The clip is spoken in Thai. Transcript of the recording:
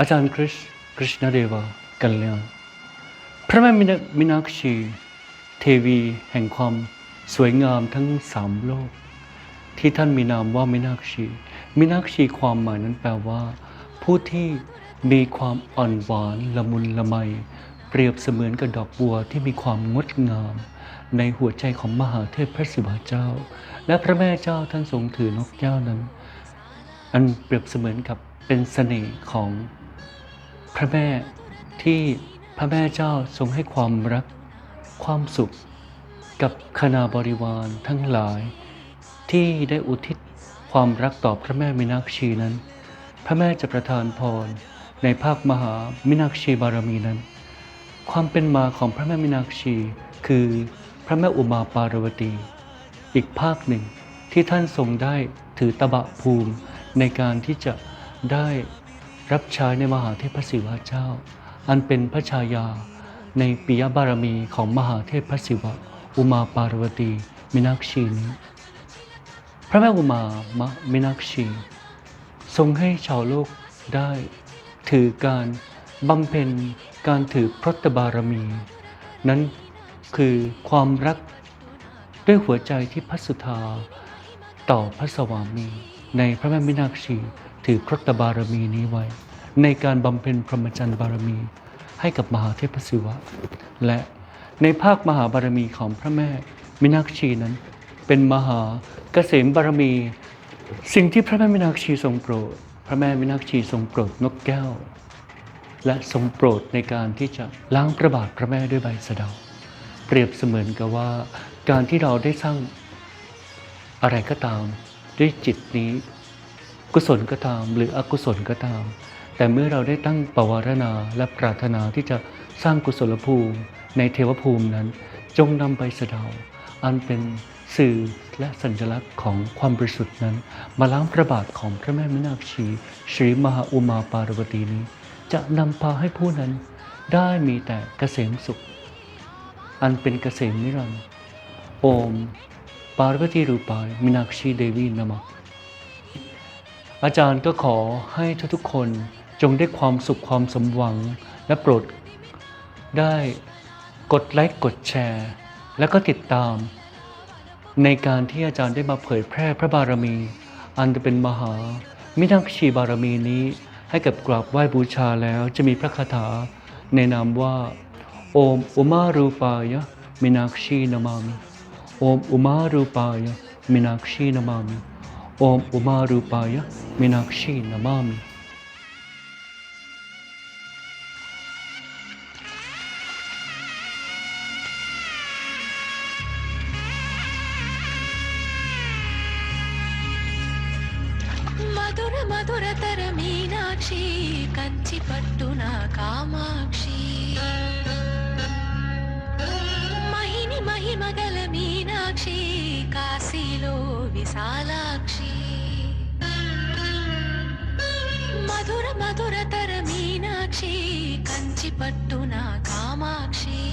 อาจารย์คริชคริชนาเดวากัลยาณพระแม่มินามินาคชีเทวีแห่งความสวยงามทั้งสามโลก ที่ท่านมีนามว่ามินาคชี มินาคชีความหมายนั้นแปลว่า ผู้ที่มีความอ่อนหวานละมุนละไม เปรียบเสมือนกับดอกบัวที่มีความงดงาม ในหัวใจของมหาเทพพระศิวะเจ้า และพระแม่เจ้าท่านทรงถือนกแก้วนั้น อันเปรียบเสมือนกับเป็นเสน่ห์ของ พระแม่ที่พระแม่เจ้าทรงให้ความรัก ความสุข กับคณาบริวารทั้งหลาย ที่ได้อุทิศความรักต่อพระแม่มินาคชีนั้น พระแม่จะประทานพรในภาคมหามินาคชีบารมีนั้น ความเป็นมาของพระแม่มินาคชี คือพระแม่อุมาปารวตี อีกภาคหนึ่งที่ท่านทรงได้ถือตบะภูมิในการที่จะได้ รับใช้ในมหาเทพศิวะเจ้า อันเป็นพระชายา ในปิยบารมีของมหาเทพศิวะ อุมาปารวตี มินาคชีนี้พระแม่อุมามะมินาคชี ทรงให้ชาวโลกได้ ถือการบำเพ็ญการถือพรตบารมี นั้นคือความรักด้วยหัวใจที่พัสธาต่อพระสวามีในพระแม่มินาคชี ถือพรตบารมีนี้ไว้ ในการบำเพ็ญพรหมจรรย์บารมี ให้กับมหาเทพศิวะ และในภาคมหาบารมีของพระแม่มินาคชีนั้น เป็นมหาเกษมบารมี สิ่งที่พระแม่มินาคชีทรงโปรด พระแม่มินาคชีทรงโปรดนกแก้ว และทรงโปรดในการที่จะล้างพระบาทพระแม่ด้วยใบสะเดา เปรียบเสมือนกับว่าการที่เราได้สร้างอะไรก็ตามด้วยจิตนี้ กุศลก็ตาม หรืออกุศลก็ตาม แต่เมื่อเราได้ตั้งปวารณาและปรารถนาที่จะสร้างกุศลภูมิ ในเทวภูมินั้น จงนำใบสะเดาอันเป็นสื่อและสัญลักษณ์ของความบริสุทธิ์นั้น มาล้างพระบาทของพระแม่มินาคชีชรีมหาอุมาปารวตีนี้ จะนำพาให้ผู้นั้นได้มีแต่เกษมสุข อันเป็นเกษมนิรันดร์โอมปาร์วตี อาจารย์ก็ขอให้ทุกๆคนจงได้ความสุขความสมหวังและโปรดได้กดไลค์กดแชร์ แล้วก็ติดตาม ในการที่อาจารย์ได้มาเผยแพร่พระบารมี อันจะเป็นมหามินักชีบารมีนี้ ให้กับกราบไหว้บูชาแล้วจะมีพระคาถา ในนามว่า โอมอุมารูปายะมินาคชีนามามิโอมอุมารูปายะมินาคชีนามามิ ఓం ఉమారూపాయ మీనాక్షి నమామి. మధుర మధురతర మీనాక్షి కంచి పట్టున కామాక్షి. మహిని మహిమగల మీనాక్షి విశాలాక్షి మధుర మధురతర మీనాక్షి కంచి పట్టున కామాక్షి.